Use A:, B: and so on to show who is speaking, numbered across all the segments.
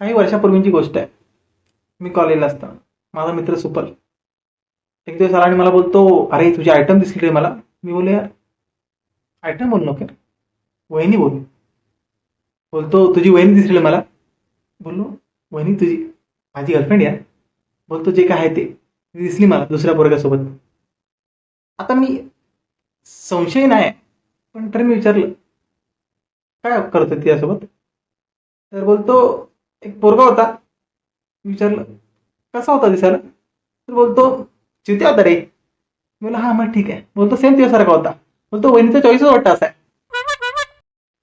A: काही वर्षापूर्वीची गोष्ट आहे. मी कॉलेजला असताना. माझा मित्र सुपल. एक दिवस आला आणि मला बोलतो अरे तुझी आयटम दिसली रे मला. मी बोलले यार आयटम बोल नको. वहिनी बोल. बोलतो तुझी वहिनी दिसली मला. बोललो वहिनी तुझी माझी गर्लफ्रेंड यार बोलतो जे काय आहे ते. दिसली मला दुसऱ्या पोरगासोबत आता मी संशय नाही पण तरी मी विचारलं काय करतो तिच्यासोबत? तर बोलतो एक पोरगा होता. विचारलं कसा होता दिसायला तर बोलतो चिते होता रे. बोला हा मग ठीक आहे. बोलतो सेम तुझ्यासारखा होता. बोलतो वहिनीचा चॉईसच वाटतं असा आहे.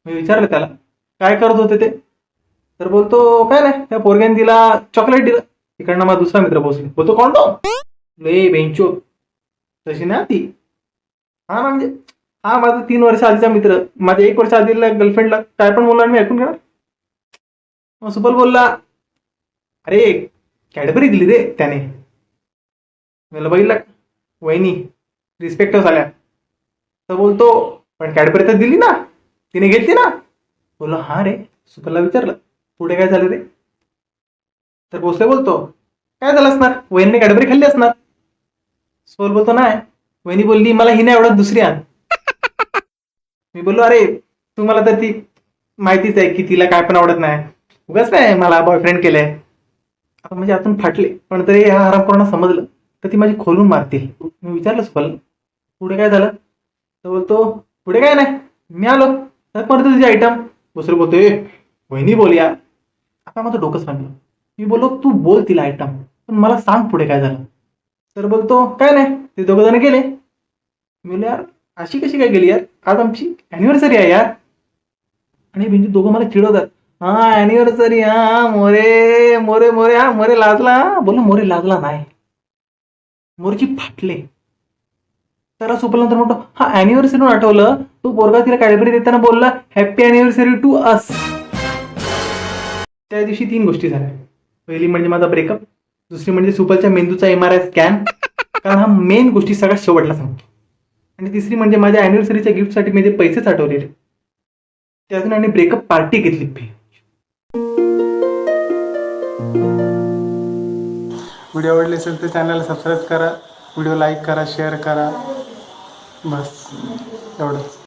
A: मी विचारलं त्याला काय करत होते ते? तर बोलतो काय नाही त्या पोरग्याने तिला चॉकलेट दिलं. तिकडनं माझा दुसरा मित्र पोहोचले. बोलतो कोण तो? ले बेंचो. तशी ना ती? हा ना म्हणजे हा माझा तीन वर्ष आधीचा मित्र. माझ्या एक वर्ष आधीला गर्लफ्रेंडला काय पण बोलला मी ऐकून घेणार? मग सुपल बोलला अरे कॅडबरी दिली रे त्याने. मला बघितलं वहिनी रिस्पेक्ट झाल्या तर बोलतो पण कॅडबरी तर दिली ना तिने घेतली ना. बोललो हा रे सुपलला विचारलं पुढे काय झालं रे? तर भोसले बोलतो काय झालं असणार? वहिनीने कॅडबरी खाल्ली असणार. सोल बोलतो नाही. वहिनी बोलली मला ही नाही आवडत दुसरी आण. मी बोललो अरे तुम्हाला तर ती माहितीच आहे की तिला काय पण आवडत नाही. उगाच नाही मला बॉयफ्रेंड केलंय. आता म्हणजे आतून फाटले पण तरी ह्या आराम कोणाला समजलं तर ती माझी खोलून मारतील. मी विचारलं सुपल पुढे काय झालं? तर बोलतो पुढे काय नाही मी आलो. तर परत तुझी आयटम दुसरं बोलतो ए वहिनी बोल या आता माझं डोकं सांगलं मी बोललो तू बोल तिला आयटम पण मला सांग पुढे काय झालं. तर बोलतो काय नाही ते दोघं जण गेले. मी बोललो यार अशी कशी काय गेली यार? आज आमची अॅनिव्हर्सरी आहे यार. आणि बिंदू दोघं मला चिडवतात. हा अॅनिव्हर्सरी हा मोरे मोरे मोरे हा मोरे लाजला बोल मोरे लाजला नाही. मोरची फाटले. तर सुपल्यानंतर म्हणतो हा अॅनिव्हर्सरी आठवलं. तू पोरगा तिला कॅडबरी देताना बोलला हॅपी अॅनिव्हर्सरी टू अस त्या दिवशी तीन गोष्टी झाल्या. पहिली म्हणजे माझा ब्रेकअप दुसरी म्हणजे सुपलच्या मेंदूचा एम आर आय स्कॅन कारण हा मेन गोष्टी सगळ्यात शेवटला सांगतो. आणि तिसरी म्हणजे माझ्या अॅनिव्हर्सरीच्या गिफ्टसाठी मी जे पैसे साठवलेले त्यातून अजून आणि ब्रेकअप पार्टी घेतली. फी
B: व्हिडिओ आवडले असेल तर चॅनलला सबस्क्राईब करा. व्हिडिओ लाईक करा शेअर करा. बस. एवढंच